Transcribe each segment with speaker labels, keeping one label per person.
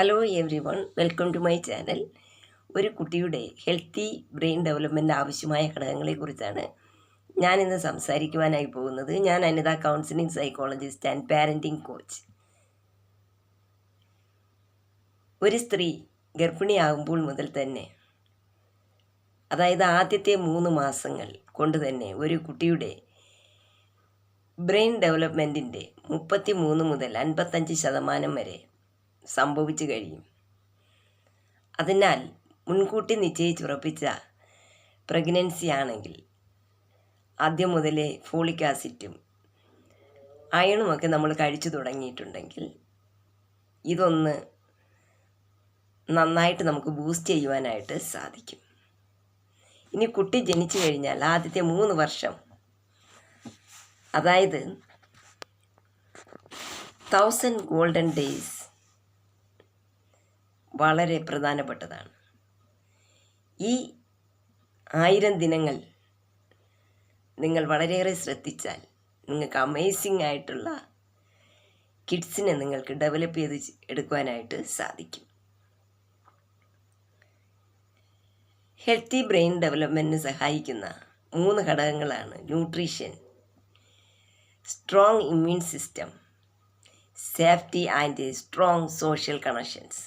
Speaker 1: Hello everyone welcome to my channel ഒരു കുട്ടിയുടെ healthy brain development ആവശ്യമായ ഘടകങ്ങളെക്കുറിച്ചാണ് ഞാൻ ഇന്ന് സംസാരിക്കുവാനായി പോകുന്നത്. ഞാൻ Anitha counselling psychologist and parenting coach ഒരു സ്ത്രീ ഗർഭിണിയാകുമ്പോൾ മുതൽ തന്നെ അതായത് ആദ്യത്തെ മൂന്ന് മാസങ്ങൾ കൊണ്ട് തന്നെ ഒരു കുട്ടിയുടെ ബ്രെയിൻ ഡെവലപ്മെന്റിന്റെ മുപ്പത്തി മൂന്ന് മുതൽ അൻപത്തഞ്ച് ശതമാനം വരെ സംഭവിച്ചു കഴിയും. അതിനാൽ മുൻകൂട്ടി നിശ്ചയിച്ചുറപ്പിച്ച പ്രഗ്നൻസി ആണെങ്കിൽ ആദ്യം മുതലേ ഫോളിക് ആസിഡും അയണുമൊക്കെ നമ്മൾ കഴിച്ചു തുടങ്ങിയിട്ടുണ്ടെങ്കിൽ ഇതൊന്ന് നന്നായിട്ട് നമുക്ക് ബൂസ്റ്റ് ചെയ്യുവാനായിട്ട് സാധിക്കും. ഇനി കുട്ടി ജനിച്ചു കഴിഞ്ഞാൽ ആദ്യത്തെ മൂന്ന് വർഷം അതായത് തൗസൻഡ് ഗോൾഡൻ ഡേയ്സ് വളരെ പ്രധാനപ്പെട്ടതാണ്. ഈ ആയിരം ദിനങ്ങൾ നിങ്ങൾ വളരെയേറെ ശ്രദ്ധിച്ചാൽ നിങ്ങൾക്ക് അമേസിംഗ് ആയിട്ടുള്ള കിഡ്സിനെ നിങ്ങൾക്ക് ഡെവലപ്പ് ചെയ്ത് എടുക്കുവാനായിട്ട് സാധിക്കും. ഹെൽത്തി ബ്രെയിൻ ഡെവലപ്മെന്റിന് സഹായിക്കുന്ന മൂന്ന് ഘടകങ്ങളാണ് nutrition strong immune system safety and strong social connections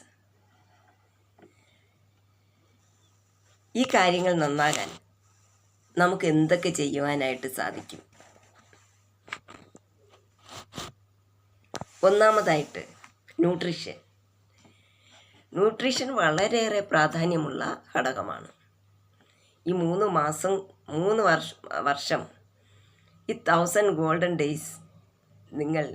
Speaker 1: ഈ കാര്യങ്ങൾ നന്നാകാൻ നമുക്ക് എന്തൊക്കെ ചെയ്യുവാനായിട്ട് സാധിക്കും? ഒന്നാമതായിട്ട് ന്യൂട്രീഷൻ. ന്യൂട്രീഷൻ വളരെയേറെ പ്രാധാന്യമുള്ള ഘടകമാണ്. ഈ മൂന്ന് മാസം മൂന്ന് വർഷ വർഷം ഈ തൗസൻഡ് ഗോൾഡൻ ഡേയ്സ് നിങ്ങൾ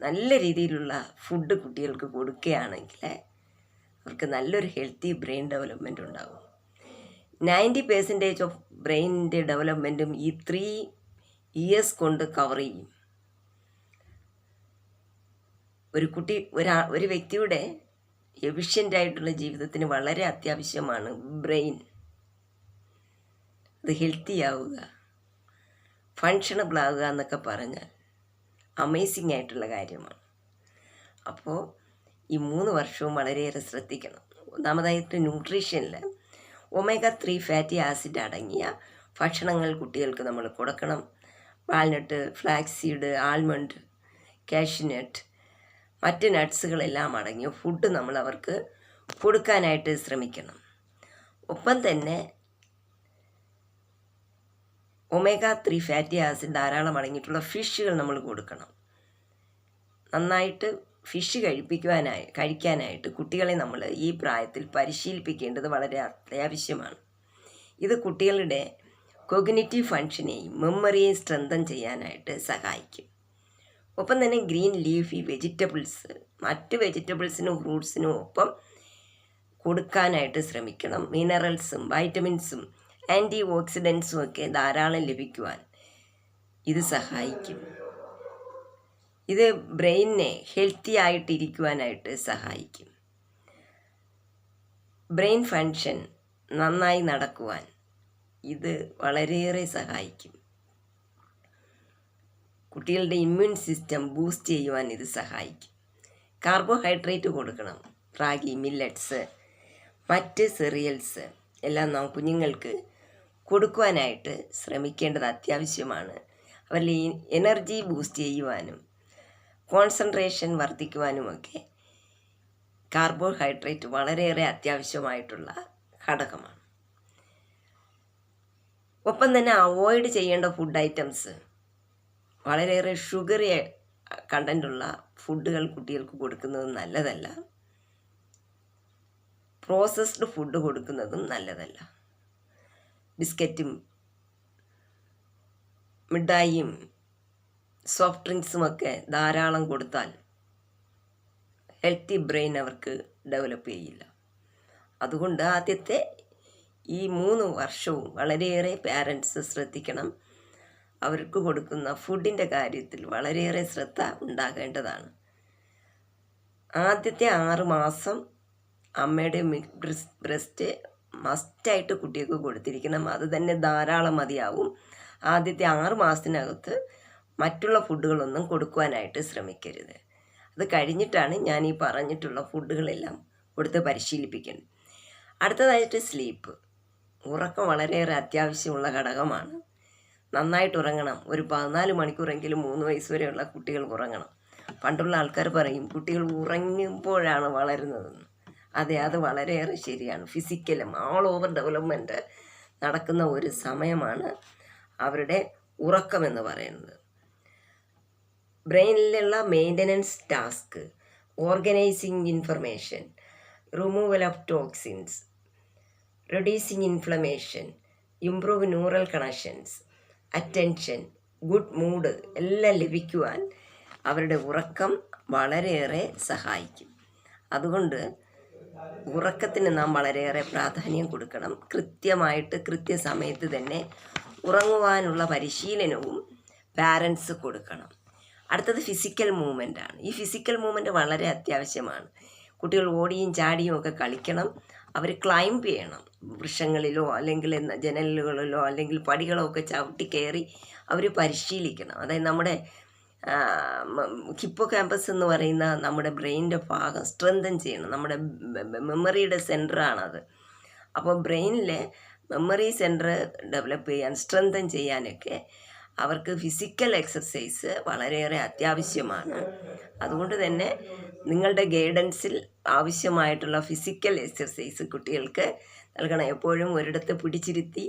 Speaker 1: നല്ല രീതിയിലുള്ള ഫുഡ് കുട്ടികൾക്ക് കൊടുക്കുകയാണെങ്കിൽ അവർക്ക് നല്ലൊരു ഹെൽത്തി ബ്രെയിൻ ഡെവലപ്മെന്റ് ഉണ്ടാകും. നയന്റി പേഴ്സന്റേജ് ഓഫ് ബ്രെയിനിന്റെ ഡെവലപ്മെന്റും ഈ ത്രീ ഇയേഴ്സ് കൊണ്ട് കവർ ചെയ്യും. ഒരു കുട്ടി ഒരാ ഒരു വ്യക്തിയുടെ എഫിഷ്യന്റ് ആയിട്ടുള്ള ജീവിതത്തിന് വളരെ അത്യാവശ്യമാണ് ബ്രെയിൻ. അത് ഹെൽത്തി ആവുക ഫങ്ഷണബിൾ ആവുക എന്നൊക്കെ പറഞ്ഞാൽ അമേസിംഗ് ആയിട്ടുള്ള കാര്യമാണ്. അപ്പോൾ ഈ മൂന്ന് വർഷവും വളരെയേറെ ശ്രദ്ധിക്കണം. ഒന്നാമതായിട്ട് ന്യൂട്രീഷനിൽ ഒമേഗ ത്രീ ഫാറ്റി ആസിഡ് അടങ്ങിയ ഭക്ഷണങ്ങൾ കുട്ടികൾക്ക് നമ്മൾ കൊടുക്കണം. വാൾനട്ട് ഫ്ലാക്സീഡ് ആൽമണ്ട് കാഷ്യൂനട്ട് മറ്റ് നട്ട്സുകളെല്ലാം അടങ്ങിയ ഫുഡ് നമ്മൾ അവർക്ക് കൊടുക്കാനായിട്ട് ശ്രമിക്കണം. ഒപ്പം തന്നെ ഒമേഗ ത്രീ ഫാറ്റി ആസിഡ് ധാരാളം അടങ്ങിയിട്ടുള്ള ഫിഷുകൾ നമ്മൾ കൊടുക്കണം. നന്നായിട്ട് ഫിഷ് കഴിപ്പിക്കുവാനായി കഴിക്കാനായിട്ട് കുട്ടികളെ നമ്മൾ ഈ പ്രായത്തിൽ പരിശീലിപ്പിക്കേണ്ടത് വളരെ അത്യാവശ്യമാണ്. ഇത് കുട്ടികളുടെ കൊഗ്നേറ്റീവ് ഫങ്ഷനെയും മെമ്മറിയെയും സ്ട്രെങ്തൻ ചെയ്യാനായിട്ട് സഹായിക്കും. ഒപ്പം തന്നെ ഗ്രീൻ ലീഫി വെജിറ്റബിൾസ് മറ്റ് വെജിറ്റബിൾസിനും ഫ്രൂട്ട്സിനും ഒപ്പം കൊടുക്കാനായിട്ട് ശ്രമിക്കണം. മിനറൽസും വൈറ്റമിൻസും ആന്റി ഓക്സിഡൻസും ഒക്കെ ധാരാളം ലഭിക്കുവാൻ ഇത് സഹായിക്കും. ഇത് ബ്രെയിനിനെ ഹെൽത്തി ആയിട്ടിരിക്കുവാനായിട്ട് സഹായിക്കും. ബ്രെയിൻ ഫങ്ഷൻ നന്നായി നടക്കുവാൻ ഇത് വളരെയേറെ സഹായിക്കും. കുട്ടികളുടെ ഇമ്മ്യൂൺ സിസ്റ്റം ബൂസ്റ്റ് ചെയ്യുവാൻ ഇത് സഹായിക്കും. കാർബോഹൈഡ്രേറ്റ് കൊടുക്കണം. റാഗി മില്ലറ്റ്സ് മറ്റ് സെറിയൽസ് എല്ലാം നാം കുഞ്ഞുങ്ങൾക്ക് കൊടുക്കുവാനായിട്ട് ശ്രമിക്കേണ്ടത് അത്യാവശ്യമാണ്. അവരിൽ എനർജി ബൂസ്റ്റ് ചെയ്യുവാനും കോൺസെൻട്രേഷൻ വർദ്ധിക്കുവാനുമൊക്കെ കാർബോഹൈഡ്രേറ്റ് വളരെയേറെ അത്യാവശ്യമായിട്ടുള്ള ഘടകമാണ്. ഒപ്പം തന്നെ അവോയ്ഡ് ചെയ്യേണ്ട ഫുഡ് ഐറ്റംസ് വളരെയേറെ ഷുഗർ കണ്ടന്റുള്ള ഫുഡുകൾ കുട്ടികൾക്ക് കൊടുക്കുന്നത് നല്ലതല്ല. പ്രോസസ്ഡ് ഫുഡ് കൊടുക്കുന്നതും നല്ലതല്ല. ബിസ്ക്കറ്റും മിഠായിയും സോഫ്റ്റ് ഡ്രിങ്ക്സുമൊക്കെ ധാരാളം കൊടുത്താൽ ഹെൽത്തി ബ്രെയിൻ അവർക്ക് ഡെവലപ്പ് ചെയ്യില്ല. അതുകൊണ്ട് ആദ്യത്തെ ഈ മൂന്ന് വർഷവും വളരെയേറെ പാരൻസ് ശ്രദ്ധിക്കണം. അവർക്ക് കൊടുക്കുന്ന ഫുഡിന്റെ കാര്യത്തിൽ വളരെയേറെ ശ്രദ്ധ ഉണ്ടാകേണ്ടതാണ്. ആദ്യത്തെ ആറ് മാസം അമ്മയുടെ ബ്രസ്റ്റ് മസ്റ്റായിട്ട് കുട്ടികൾക്ക് കൊടുത്തിരിക്കണം. അത് തന്നെ ധാരാളം മതിയാവും. ആദ്യത്തെ ആറ് മാസത്തിനകത്ത് മറ്റുള്ള ഫുഡുകളൊന്നും കൊടുക്കുവാനായിട്ട് ശ്രമിക്കരുത്. അത് കഴിഞ്ഞിട്ടാണ് ഞാൻ ഈ പറഞ്ഞിട്ടുള്ള ഫുഡുകളെല്ലാം കൊടുത്ത് പരിശീലിപ്പിക്കുന്നത്. അടുത്തതായിട്ട് സ്ലീപ്പ്. ഉറക്കം വളരെയേറെ അത്യാവശ്യമുള്ള ഘടകമാണ്. നന്നായിട്ട് ഉറങ്ങണം. ഒരു പതിനാല് മണിക്കൂറെങ്കിലും മൂന്ന് വയസ്സ് വരെയുള്ള കുട്ടികൾ ഉറങ്ങണം. പണ്ടുള്ള ആൾക്കാർ പറയും കുട്ടികൾ ഉറങ്ങുമ്പോഴാണ് വളരുന്നതെന്ന് അതെ അത് വളരെയേറെ ശരിയാണ്. ഫിസിക്കലും ഓൾ ഓവർ ഡെവലപ്മെന്റ് നടക്കുന്ന ഒരു സമയമാണ് അവരുടെ ഉറക്കം എന്ന് പറയുന്നത്. ബ്രെയിനിലുള്ള maintenance task organising information removal of toxins reducing inflammation improve neural connections attention good mood എല്ലാം ലഭിക്കുവാൻ അവരുടെ ഉറക്കം വളരെയേറെ സഹായിക്കും. അതുകൊണ്ട് ഉറക്കത്തിന് നാം വളരെയേറെ പ്രാധാന്യം കൊടുക്കണം. കൃത്യമായിട്ട് കൃത്യസമയത്ത് തന്നെ ഉറങ്ങുവാനുള്ള പരിശീലനവും പാരൻസ് കൊടുക്കണം. അടുത്തത് ഫിസിക്കൽ മൂവ്മെന്റ് ആണ്. ഈ ഫിസിക്കൽ മൂവ്മെന്റ് വളരെ അത്യാവശ്യമാണ്. കുട്ടികൾ ഓടിയും ചാടിയും ഒക്കെ കളിക്കണം. അവർ ക്ലൈംബ് ചെയ്യണം. വൃക്ഷങ്ങളിലോ അല്ലെങ്കിൽ ജനലുകളിലോ അല്ലെങ്കിൽ പടികളോ ഒക്കെ ചവിട്ടി കയറി അവർ പരിശീലിക്കണം. അതായത് നമ്മുടെ ഹിപ്പോ ക്യാമ്പസ് എന്ന് പറയുന്ന നമ്മുടെ ബ്രെയിനിന്റെ ഭാഗം സ്ട്രെങ്തൻ ചെയ്യണം. നമ്മുടെ മെമ്മറിയുടെ സെന്ററാണത് അപ്പോൾ ബ്രെയിനിലെ മെമ്മറി സെന്റർ ഡെവലപ്പ് ചെയ്യാൻ സ്ട്രെങ്തൻ ചെയ്യാനൊക്കെ അവർക്ക് ഫിസിക്കൽ എക്സസൈസ് വളരെയേറെ അത്യാവശ്യമാണ്. അതുകൊണ്ട് തന്നെ നിങ്ങളുടെ ഗൈഡൻസിൽ ആവശ്യമായിട്ടുള്ള ഫിസിക്കൽ എക്സസൈസ് കുട്ടികൾക്ക് നൽകണം. എപ്പോഴും ഒരിടത്ത് പിടിച്ചിരുത്തി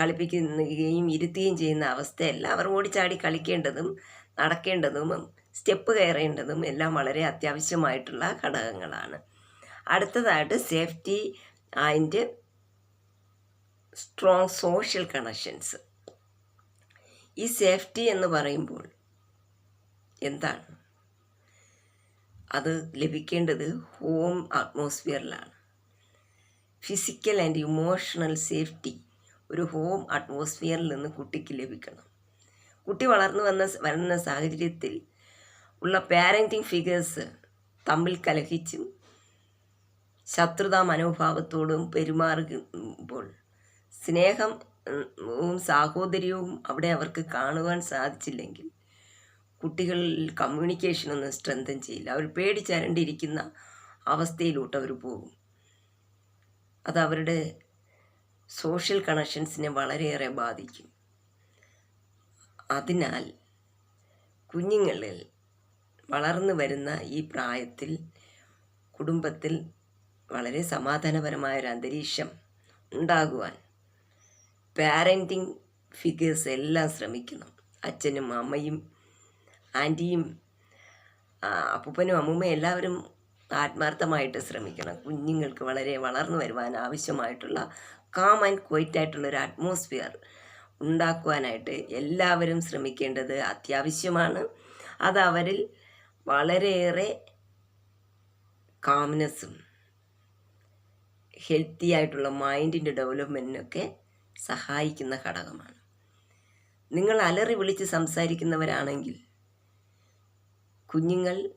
Speaker 1: കളിപ്പിക്കുകയും ഇരുത്തുകയും ചെയ്യുന്ന അവസ്ഥയല്ല. അവർ ഓടിച്ചാടി കളിക്കേണ്ടതും നടക്കേണ്ടതും സ്റ്റെപ്പ് കയറേണ്ടതും എല്ലാം വളരെ അത്യാവശ്യമായിട്ടുള്ള ഘടകങ്ങളാണ്. അടുത്തതായിട്ട് safety and strong social connections ഈ സേഫ്റ്റി എന്ന് പറയുമ്പോൾ എന്താണ് അത് ലഭിക്കേണ്ടത് ഹോം അറ്റ്മോസ്ഫിയറിലാണ് ഫിസിക്കൽ ആൻഡ് ഇമോഷണൽ സേഫ്റ്റി ഒരു ഹോം അറ്റ്മോസ്ഫിയറിൽ നിന്ന് കുട്ടിക്ക് ലഭിക്കണം കുട്ടി വളർന്നു വന്ന വരുന്ന സാഹചര്യത്തിൽ ഉള്ള പാരന്റിങ് ഫിഗേഴ്സ് തമ്മിൽ കലഹിച്ചും ശത്രുതാ മനോഭാവത്തോടും പെരുമാറുമ്പോൾ സ്നേഹം സാഹോദര്യവും അവിടെ അവർക്ക് കാണുവാൻ സാധിച്ചില്ലെങ്കിൽ കുട്ടികളിൽ കമ്മ്യൂണിക്കേഷനൊന്നും സ്ട്രെങ്തൻ ചെയ്യില്ല. അവർ പേടിച്ചരണ്ടിരിക്കുന്ന അവസ്ഥയിലോട്ട് അവർ പോകും. അത് അവരുടെ സോഷ്യൽ കണക്ഷൻസിനെ വളരെയേറെ ബാധിക്കും. അതിനാൽ കുഞ്ഞുങ്ങളിൽ വളർന്നു വരുന്ന ഈ പ്രായത്തിൽ കുടുംബത്തിൽ വളരെ സമാധാനപരമായ ഒരു അന്തരീക്ഷം ഉണ്ടാകുവാൻ പാരന്റിങ് ഫിഗേഴ്സ് എല്ലാം ശ്രമിക്കണം. അച്ഛനും അമ്മയും ആന്റിയും അപ്പൂപ്പനും അമ്മൂമ്മയും എല്ലാവരും ആത്മാർത്ഥമായിട്ട് ശ്രമിക്കണം. കുഞ്ഞുങ്ങൾക്ക് വളരെ വളർന്നു വരുവാൻ ആവശ്യമായിട്ടുള്ള കാം ആൻഡ് ക്വൈറ്റ് ആയിട്ടുള്ള ഒരു അറ്റ്മോസ്ഫിയർ ഉണ്ടാക്കുവാനായിട്ട് എല്ലാവരും ശ്രമിക്കേണ്ടത് അത്യാവശ്യമാണ്. അത് അവരിൽ വളരെയേറെ കാംനെസ്സും ഹെൽത്തി ആയിട്ടുള്ള മൈൻഡിന്റെ ഡെവലപ്മെന്റിനൊക്കെ സഹായിക്കുന്ന ഘടകമാണ്. നിങ്ങൾ അലറി വിളിച്ച് സംസാരിക്കുന്നവരാണെങ്കിൽ കുഞ്ഞുങ്ങൾ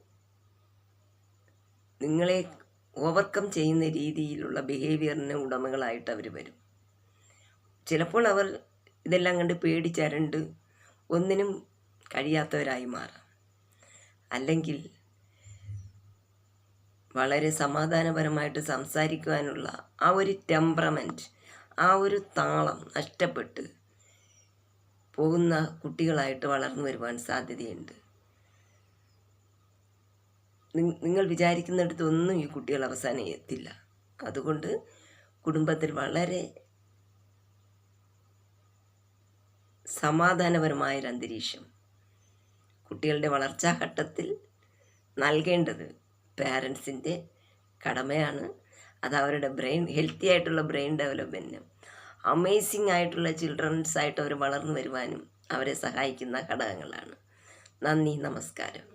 Speaker 1: നിങ്ങളെ ഓവർകം ചെയ്യുന്ന രീതിയിലുള്ള ബിഹേവിയറിന് ഉടമകളായിട്ട് അവർ വരും. ചിലപ്പോൾ അവർ ഇതെല്ലാം കണ്ട് പേടിച്ചരണ്ട് ഒന്നിനും കഴിയാത്തവരായി മാറാം. അല്ലെങ്കിൽ വളരെ സമാധാനപരമായിട്ട് സംസാരിക്കുവാനുള്ള ആ ഒരു ടെമ്പറമെന്റ് ആ ഒരു താളം നഷ്ടപ്പെട്ട് പോകുന്ന കുട്ടികളായിട്ട് വളർന്നു വരുവാൻ സാധ്യതയുണ്ട്. നിങ്ങൾ വിചാരിക്കുന്നിടത്തൊന്നും ഈ കുട്ടികൾ അവസാനം എത്തില്ല അതുകൊണ്ട് കുടുംബത്തിൽ വളരെ സമാധാനപരമായൊരു അന്തരീക്ഷം കുട്ടികളുടെ വളർച്ചാ ഘട്ടത്തിൽ നൽകേണ്ടത് പാരൻസിന്റെ കടമയാണ്. അത് അവരുടെ ബ്രെയിൻ ഹെൽത്തി ആയിട്ടുള്ള ബ്രെയിൻ ഡെവലപ്മെന്റിനും അമേസിംഗ് ആയിട്ടുള്ള ചിൽഡ്രൻസ് ആയിട്ട് അവർ വളർന്നു വരുവാനും അവരെ സഹായിക്കുന്ന ഘടകങ്ങളാണ്. നന്ദി നമസ്കാരം.